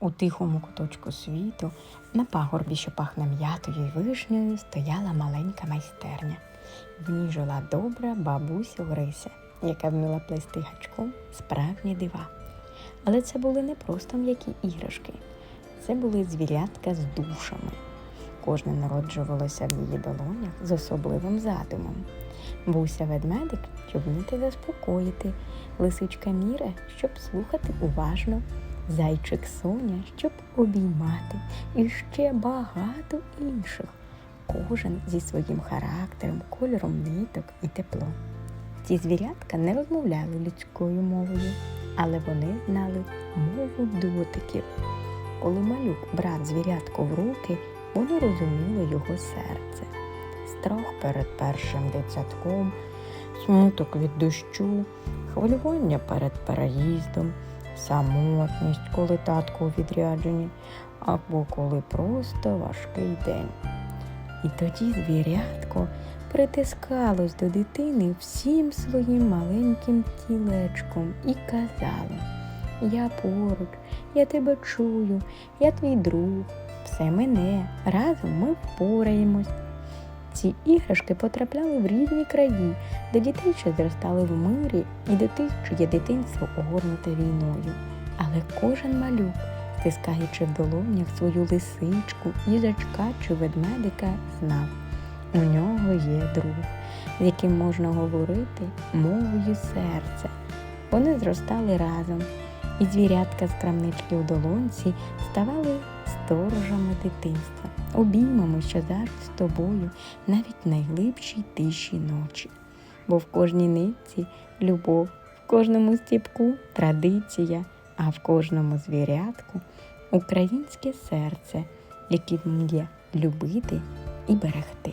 У тихому куточку світу, на пагорбі, що пахне м'ятою й вишнею, стояла маленька майстерня. В ній жила добра бабуся Орися, яка вміла плести гачком справжні дива. Але це були не просто м'які іграшки, це були звірятка з душами. Кожне народжувалося в її долонях з особливим задумом. Буся ведмедик, щоб вміти заспокоїти, лисичка Міра, щоб слухати уважно, зайчик Соня, щоб обіймати, і ще багато інших, кожен зі своїм характером, кольором ниток і теплом. Ці звірятка не розмовляли людською мовою, але вони знали мову дотиків. Коли малюк брав звірятко в руки, воно розуміло його серце. Страх перед першим дитятком, смуток від дощу, хвилювання перед переїздом, самотність, коли татко у відрядженні, або коли просто важкий день. І тоді звірятко притискалось до дитини всім своїм маленьким тілечком і казало Я поруч, я тебе чую, я твій друг, все мене, разом ми впораємось. Ці іграшки потрапляли в різні краї, до дітей, що зростали в мирі, і до тих, чиє дитинство огорнуте війною. Але кожен малюк, стискаючи в долонях свою лисичку, їжачка чи ведмедика, знав, у нього є друг, з яким можна говорити мовою серця. Вони зростали разом, і звірятка з крамнички у долонці ставали сторожами дитинства, обіймами, що зараз з тобою, навіть в найглибшій тиші ночі. Бо в кожній нитці любов, в кожному стіпку традиція, а в кожному звірятку українське серце, яке вміє любити і берегти.